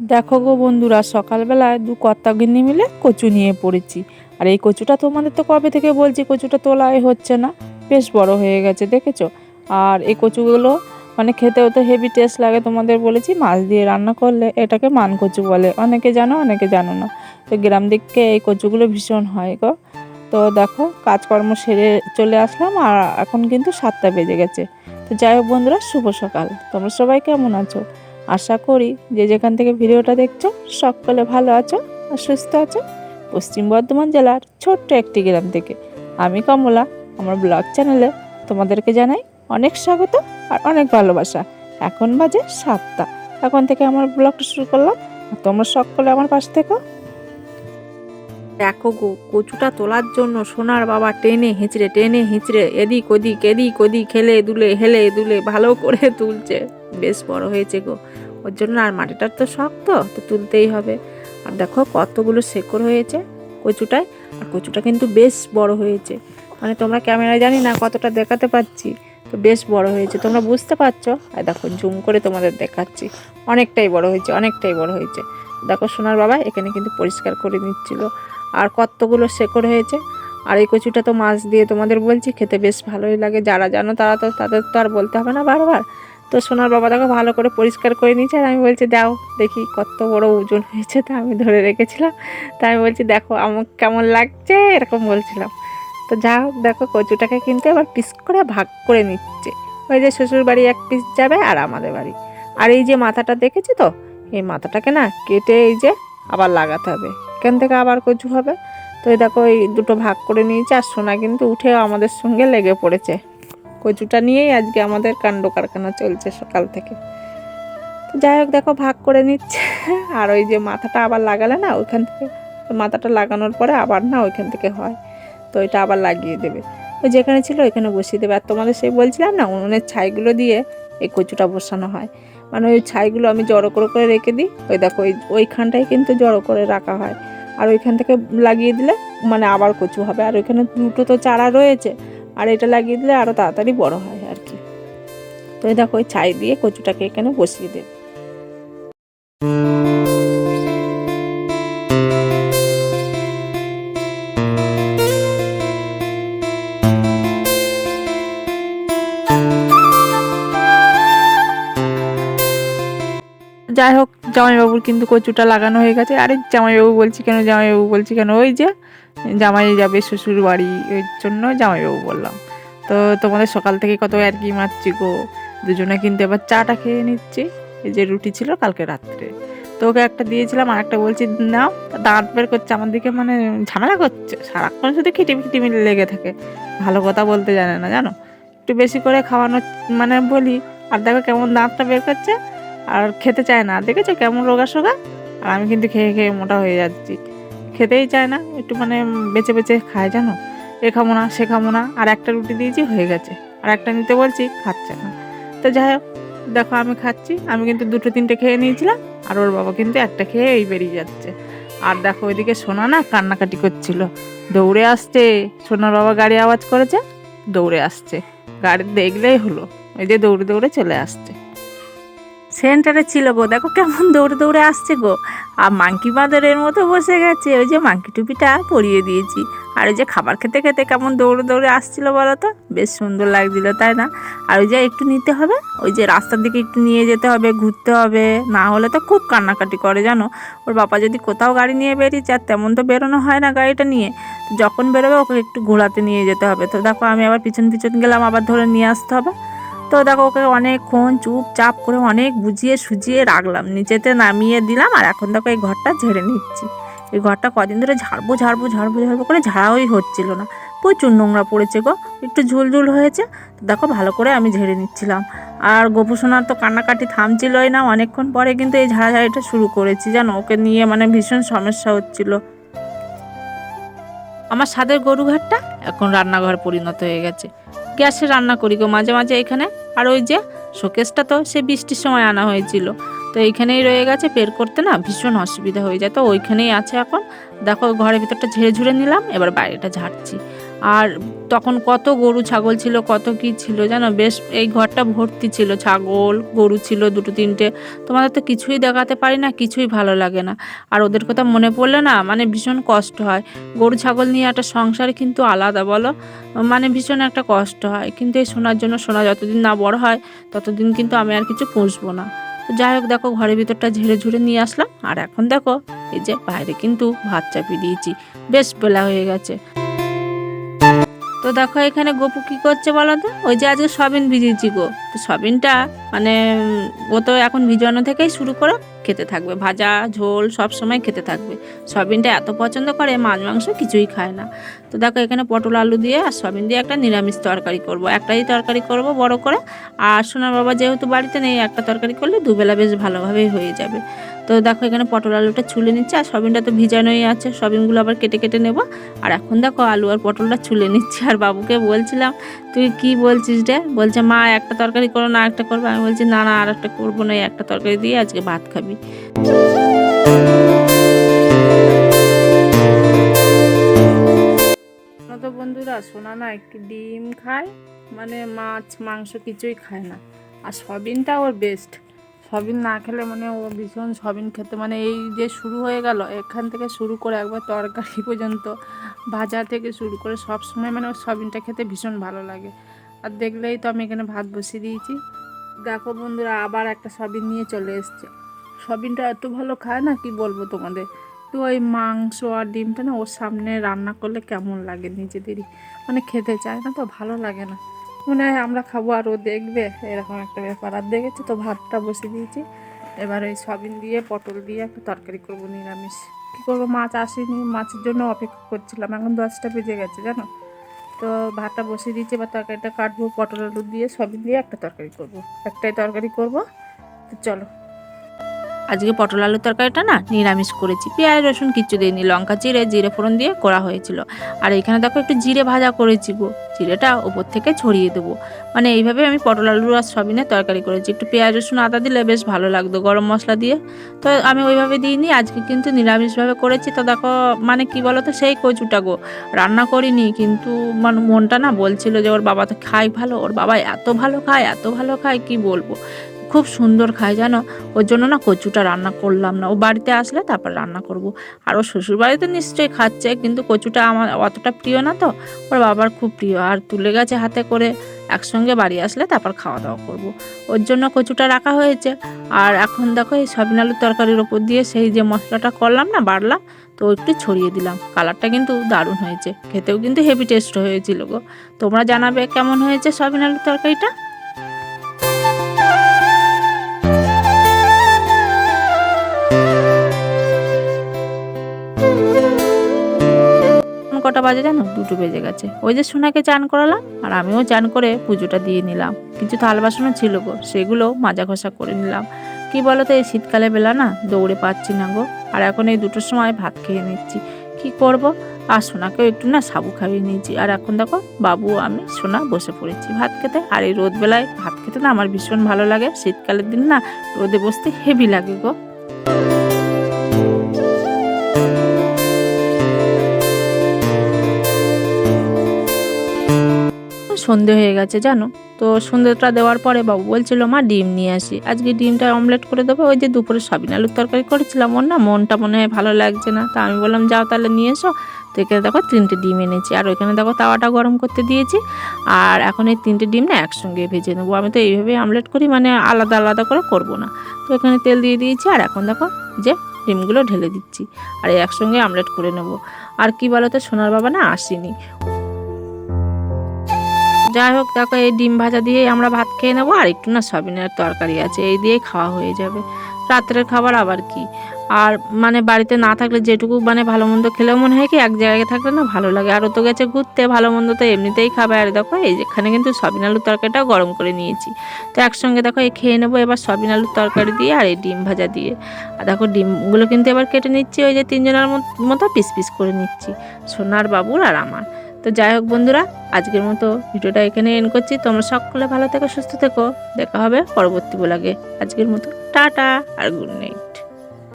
দেখো গো বন্ধুরা সকালবেলায় দু কর্তা গিন্নি মিলে কচু নিয়ে পড়েছি। আর এই কচুটা তোমাদের তো কবে থেকে বলছি, কচুটা তোলাই হচ্ছে না। বেশ বড় হয়ে গেছে, দেখেছ? আর এই কচুগুলো মানে খেতেও তো হেভি টেস্ট লাগে তোমাদের বলেছি, মাছ দিয়ে রান্না করলে এটাকে মান কচু বলে। অনেকে জানো অনেকে জানো না। তো গ্রাম দিকে এই কচুগুলো ভীষণ হয় গো। তো দেখো, কাজকর্ম সেরে চলে আসলাম, আর এখন কিন্তু সাতটা বেজে গেছে। তো যাই হোক বন্ধুরা, শুভ সকাল। তোমরা সবাই কেমন আছো? আশা করি যে যেখান থেকে ভিডিওটা দেখছ, সকলে ভালো আছো আর সুস্থ আছো। পশ্চিম বর্ধমান জেলার ছোট্ট একটি গ্রাম থেকে। আমি কমলা, আমার ব্লগ চ্যানেলে তোমাদেরকে জানাই অনেক স্বাগত আর অনেক ভালোবাসা। এখন বাজে সাতটা। এখন থেকে আমার ব্লগটা শুরু করলাম। তোমরা সকলে আমার পাশ থেকে। দেখো গো, কচুটা তোলার জন্য সোনার বাবা টেনে হিঁচড়ে টেনে হিঁচড়ে, এদিক ওদিক এদিক ওদিক খেলে দুলে, হেলে দুলে, ভালো করে তুলছে। বেশ বড় হয়েছে গো। ওর জন্য আর মাটিটার তো শক্ত, তো তুলতেই হবে। আর দেখো কতগুলো শেকড় হয়েছে কচুটায়। আর কচুটা কিন্তু বেশ বড় হয়েছে। মানে তোমরা ক্যামেরায় জানি না কতটা দেখাতে পাচ্ছি, তো বেশ বড় হয়েছে। তোমরা বুঝতে পারছ? আর দেখো, জুম করে তোমাদের দেখাচ্ছি। অনেকটাই বড় হয়েছে, অনেকটাই বড় হয়েছে। দেখো সোনার বাবা এখানে কিন্তু পরিষ্কার করে নিচ্ছিল। আর কতগুলো শেকড় হয়েছে। আর এই কচুটা তো মাছ দিয়ে তোমাদের বলছি, খেতে বেশ ভালোই লাগে। যারা জানো তারা তো, তাদের তো আর বলতে হবে না বারবার। তো সোনার বাবা দেখো ভালো করে পরিষ্কার করে নিয়েছে আর আমি বলছি, দাও, দেখি কত বড় ওজন হয়েছে তা আমি ধরে রেখেছিলাম। তা আমি বলছি, দেখো, আমার কেমন লাগছে? এরকম বলছিলাম। তো যা হোক, দেখো কচুটাকে কিন্তু এবার পিস করে ভাগ করে নিচ্ছে। ওই যে শ্বশুর বাড়ি এক পিস যাবে আর আমাদের বাড়ি। আর এই যে মাথাটা দেখেছি তো? এই মাথাটাকে না কেটে এই যে আবার লাগাতে হবে। এখান থেকে আবার কচু হবে। তো এই দেখো, এই দুটো ভাগ করে নিয়েছে আর সোনা কিন্তু উঠে আমাদের সঙ্গে লেগে পড়েছে। কচুটা নিয়েই আজকে আমাদের কাণ্ড কারখানা চলছে সকাল থেকে। তো যাই হোক, দেখো, ভাগ করে নিচ্ছে। আর ওই যে মাথাটা আবার লাগালে না, ওইখান থেকে মাথাটা লাগানোর পরে আবার না ওইখান থেকে হয়। তো এটা আবার লাগিয়ে দেবে। ওই যেখানে ছিল ওইখানে বসিয়ে দেবে। আর তোমাদের সেই বলছিলাম না, উনুনের ছাইগুলো দিয়ে এই কচুটা বসানো হয়। মানে ওই ছাইগুলো আমি জড়ো করে করে রেখে দিই। ওই দেখো, ওই ওইখানটাই কিন্তু জড়ো করে রাখা হয়। আর ওইখান থেকে লাগিয়ে দিলে মানে আবার কচু হবে। আর ওইখানে দুটো তো চারা রয়েছে, আর এটা লাগিয়ে দিলে আরও তাড়াতাড়ি বড় হয় আর কি। তো দেখো, ওই ছাই দিয়ে কচুটাকে এখানে বসিয়ে দেবে জামাইবাবুর কিন্তু কচুটা লাগানো হয়ে গেছে। আরে জামাইবাবু বলছি কেন, জামাইবাবু বলছি কেন? ওই যে জামাই যাবে শ্বশুর বাড়ি ওই জন্য জামাইবাবু বললাম। তো তোমাদের সকাল থেকে কত আর কি মারছি গো? দুজনে কিন্তু এবার চাটা খেয়ে নিচ্ছি। এই যে রুটি ছিল কালকে রাত্রে। তো ওকে একটা দিয়েছিলাম আর একটা বলছি, নাও, দাঁত বের করছে আমার দিকে মানে ঝামেলা করছে। সারাক্ষণ শুধু খিটিমি খিটিমি লেগে থাকে। ভালো কথা বলতে জানে না, জানো? একটু বেশি করে খাওয়ানো মানে বলি, আর দেখো কেমন দাঁতটা বের করছে। আর খেতে চায় না। দেখেছ কেমন রোগা সোগা? আর আমি কিন্তু খেয়ে খেয়ে মোটা হয়ে যাচ্ছি। খেতেই চায় না, একটু মানে বেঁচে বেঁচে খায় জানো? এ খাব না, সে খাব না, আর একটা রুটি দিয়েছি হয়ে গেছে। আর একটা নিতে বলছি, খাচ্ছে না। তো যাই হোক, দেখো আমি খাচ্ছি। আমি কিন্তু দুটো তিনটে খেয়ে নিয়েছিলাম, আর ওর বাবা কিন্তু একটা খেয়ে এই বেরিয়ে যাচ্ছে। আর দেখো ওইদিকে সোনা না কান্নাকাটি করছিল। দৌড়ে আসছে। সোনার বাবা গাড়ি আওয়াজ করেছে, দৌড়ে আসছে। গাড়ি দেখলেই হলো। ওই যে দৌড়ে দৌড়ে চলে আসছে। সেন্টারে ছিল গো। দেখো কেমন দৌড়ে দৌড়ে আসছে গো। আর মাংকি বাঁদরের মতো বসে গেছে। ওই যে মাংকি টুপিটা পরিয়ে দিয়েছি। আর ওই যে খাবার খেতে খেতে কেমন দৌড়ে দৌড়ে আসছিল বলো তো? বেশ সুন্দর লাগছিল, তাই না? আর ওই যে একটু নিতে হবে। ওই যে রাস্তার দিকে একটু নিয়ে যেতে হবে, ঘুরতে হবে। না হলে তো খুব কান্নাকাটি করে, জানো? ওর বাবা যদি কোথাও গাড়ি নিয়ে বেরিয়েছে, আর তেমন তো বেরোনো হয় না গাড়িটা নিয়ে। যখন বেরোবে ওকে একটু ঘোরাতে নিয়ে যেতে হবে। তো দেখো আমি আবার পিছন পিছন গেলাম, আবার ধরে নিয়ে আসতে হবে। তো দেখো ওকে অনেকক্ষণ চুপচাপ করে অনেক বুঝিয়ে সুজিয়ে রাখলাম। নিচেতে নামিয়ে দিলাম আর এখন দেখো এই ঘরটা ঝেড়ে নিচ্ছি। এই ঘরটা কদিন ধরে ঝাড়বো ঝাড়বো ঝাড়বো ঝাড়বো করে ঝাড়াই হচ্ছিল না। প্রচুর নোংরা পড়েছে গো, একটু ঝুলঝুল হয়েছে। দেখো ভালো করে আমি ঝেড়ে নিচ্ছিলাম। আর গোপুসোনার তো কান্নাকাটি থামছিলই না, অনেকক্ষণ পরে কিন্তু এই ঝাড়াঝাড়িটা শুরু করেছি। জানো, ওকে নিয়ে মানে ভীষণ সমস্যা হচ্ছিল। আমার স্বাদের গরু ঘাটটা এখন রান্নাঘর পরিণত হয়ে গেছে। গ্যাসে রান্না করি গো, মাঝে মাঝে এখানে আর ওই যে শোকেসটা তো সে বৃষ্টির সময় আনা হয়েছিল। তো এইখানেই রয়ে গেছে, বের করতে না ভীষণ অসুবিধা হয়ে যায়। তো ওইখানেই আছে এখন। দেখো, ঘরের ভিতরটা ঝেড়ে ঝুড়ে নিলাম, এবার বাইরেটা ঝাড়ছি। আর তখন কত গরু, ছাগল ছিল, কত কি ছিল জানো? বেশ এই ঘরটা ভর্তি ছিল, ছাগল, গরু ছিল, দুটো, তিনটে। তোমাদের তো কিছুই দেখাতে পারি না, কিছুই ভালো লাগে না। আর ওদের কথা মনে পড়লে না মানে ভীষণ কষ্ট হয়। গরু, ছাগল নিয়ে একটা সংসার কিন্তু আলাদা, বলো? মানে ভীষণ একটা কষ্ট হয়। কিন্তু এই শোনার জন্য শোনা যতদিন না বড় হয়, ততদিন কিন্তু আমি আর কিছু পুষবো না। তো যাই হোক, দেখো, ঘরের ভিতরটা ঝেড়ে ঝুড়ে নিয়ে আসলাম। আর এখন দেখো, এই যে বাইরে কিন্তু ভাত চাপিয়ে দিয়েছি। বেশ বেলা হয়ে গেছে। তো দেখো এখানে গপু কি করছে বলো তো? ওই যে আজকে সবিন ভিজিয়েছি গো। তো সবিনটা মানে ও তো এখন ভিজানো থেকেই শুরু করে, খেতে থাকবে। ভাজা, ঝোল সব সময় খেতে থাকবে। সবিনটা এত পছন্দ করে, মাছ, মাংস কিছুই খায় না। তো দেখো এখানে পটল আলু দিয়ে আর সবিন দিয়ে একটা নিরামিষ তরকারি করব। একটাই তরকারি করব বড় করে। আর সোনার বাবা যেহেতু বাড়িতে নেই, একটা তরকারি করলে দুবেলা বেশ ভালোভাবেই হয়ে যাবে। তো দেখো এখানে পটল আলুটা ছুলে নিচ্ছে আর সবিনটা তো ভিজানোই আছে, সবিনগুলো আবার কেটে কেটে নেব। আর এখন দেখো আলু আর পটলটা ছুলে নিচ্ছে আর বাবুকে বলছিলাম, তুই কি বলছিস রে? বলছে, মা, একটা তরকারি করো না, একটা করব। আমি বলছি, না না, আর একটা করব না একটা তরকারি দিয়ে আজকে ভাত খাবি। তো বন্ধুরা, সোনা না একটু ডিম খায় মানে মাছ, মাংস কিছুই খায় না। আর সবিনটা ওর বেস্ট সবিন না খেলে মানে ও ভীষণ সবিন খেতে মানে এই যে শুরু হয়ে গেল, এখান থেকে শুরু করে একবার তরকারি পর্যন্ত, ভাজা থেকে শুরু করে সব সময় মানে ওর সবিনটা খেতে ভীষণ ভালো লাগে। আর দেখলেই তো আমি এখানে ভাত বসিয়ে দিয়েছি। দেখো বন্ধুরা, আবার একটা সবিন নিয়ে চলে এসছে। সবিনটা এত ভালো খায় না, কি বলব তোমাদের? তো ওই মাংস আর ডিমটা না ওর সামনে রান্না করলে কেমন লাগে নিজেদেরই। মানে খেতে চায় না তো ভালো লাগে না। মনে হয় আমরা খাব আর ও দেখবে, এরকম একটা ব্যাপার। আর দেখেছি তো, ভাতটা বসে দিয়েছি। এবার ওই সবিন দিয়ে, পটল দিয়ে একটা তরকারি করব, নিরামিষ। কী করব? মাছ আসেনি। মাছের জন্য অপেক্ষা করছিলাম। এখন দশটা বেজে গেছে, জানো? তো ভাতটা বসিয়ে দিয়েছি, এবার তরকারিটা কাটবো, পটল আলু দিয়ে সবিন দিয়ে একটা তরকারি করব। একটাই তরকারি করব। তো চলো। আজকে পটল আলুর তরকারিটা না নিরামিষ করেছি। পেঁয়াজ, রসুন কিচ্ছু দিইনি, লঙ্কা চিড়ে, জিরে ফোড়ন দিয়ে করা হয়েছিল। আর এখানে দেখো একটু জিরে ভাজা করেছি গো। জিরেটা ওপর থেকে ছড়িয়ে দেবো। মানে এইভাবে আমি পটল আলু আর সবিনের তরকারি করেছি। একটু পেঁয়াজ, রসুন, আদা দিলে বেশ ভালো লাগতো গরম মশলা দিয়ে। তো আমি ওইভাবে দিইনি, আজকে কিন্তু নিরামিষভাবে করেছি। তো দেখো মানে কি বলো তো সেই কচুটা গো। রান্না করিনি, কিন্তু মানে মনটা না বলছিল যে ওর বাবা তো খায় ভালো, ওর বাবা এত ভালো খায়, এত ভালো খায়, কি বলব? খুব সুন্দর খায় জানো? ওর জন্য না কচুটা রান্না করলাম না। ও বাড়িতে আসলে তারপর রান্না করব। আর ও শ্বশুর বাড়িতে নিশ্চয়ই খাচ্ছে, কিন্তু কচুটা আমার অতটা প্রিয় না তো। ওর বাবার খুব প্রিয়। আর তুলে গেছে হাতে করে একসঙ্গে বাড়ি আসলে তারপর খাওয়া দাওয়া করব। ওর জন্য কচুটা রাখা হয়েছে। আর এখন দেখো এই সবিন আলুর তরকারির ওপর দিয়ে সেই যে মশলাটা করলাম না, বাড়লাম, তো একটু ছড়িয়ে দিলাম। কালারটা কিন্তু দারুণ হয়েছে। খেতেও কিন্তু হেভি টেস্ট হয়েছিল গো। তোমরা জানাবে কেমন হয়েছে সবিন আলুর তরকারিটা? বাজে জানো? দুটো বেজে গেছে। ওই যে সোনাকে চান করালাম, আর আমিও চান করে পুজোটা দিয়ে নিলাম। কিছু থাল বাসনও ছিল গো, সেগুলো মাজা ঘষা করে নিলাম। কি বলো তো এই শীতকালে বেলা না, দৌড়ে পাচ্ছি না গো। আর এখন এই দুটোর সময় ভাত খেয়ে নিচ্ছি। কি করব? আর সোনাকেও একটু না সাবু খাইয়ে নিয়েছি। আর এখন দেখো, বাবু, আমি, সোনা বসে পড়েছি ভাত খেতে। আর এই রোদ বেলায় ভাত খেতে না আমার ভীষণ ভালো লাগে। শীতকালের দিন না রোদে বসতে হেভি লাগে গো। সন্ধে হয়ে গেছে, জানো? তো সন্ধেটা দেওয়ার পরে বাবু বলছিল, মা, ডিম নিয়ে আসি। আজকে ডিমটা অমলেট করে দেবো, ওই যে দুপুরে সবিন আলুর তরকারি করেছিলাম, ওর না মনটা মনে হয় ভালো লাগছে না। তা আমি বললাম, যাও তাহলে নিয়ে এসো। তো এখানে দেখো তিনটে ডিম এনেছি, আর ওইখানে দেখো তাওয়াটা গরম করতে দিয়েছি, আর এখন এই তিনটে ডিম না একসঙ্গে ভেজে নেব। আমি তো এইভাবেই আমলেট করি মানে আলাদা আলাদা করে করব না। তো এখানে তেল দিয়ে দিয়েছি, আর এখন দেখো যে ডিমগুলো ঢেলে দিচ্ছি, আর একসঙ্গে আমলেট করে নেব। আর কি বলো তো, সোনার বাবা না আসেনি। যাই হোক, দেখো এই ডিম ভাজা দিয়েই আমরা ভাত খেয়ে নেব, আর একটু না সবিনের তরকারি আছে, এই দিয়েই খাওয়া হয়ে যাবে। রাত্রের খাবার আবার কি? আর মানে বাড়িতে না থাকলে যেটুকু মানে ভালো মন্দ খেলেও মনে হয় কি, এক জায়গায় থাকলে না ভালো লাগে। আর তো গেছে ঘুরতে, ভালো মন্দ তো এমনিতেই খাবে। আর দেখো, এই যেখানে কিন্তু সবিন আলুর তরকারিটাও গরম করে নিয়েছি। তো একসঙ্গে দেখো, এই খেয়ে নেব এবার সবিন আলুর তরকারি দিয়ে আর এই ডিম ভাজা দিয়ে। আর দেখো, ডিমগুলো কিন্তু এবার কেটে নিচ্ছি, ওই যে তিনজনের মতো পিস পিস করে নিচ্ছি, সোনার বাবুর আর আমার। তো যাই হোক বন্ধুরা, আজকের মতো ভিডিওটা এখানে এন করছি। তোমরা সকলে ভালো থেকো, সুস্থ থেকো। দেখা হবে পরবর্তী ব্লগে আজকের মতো টাটা আর গুড নাইট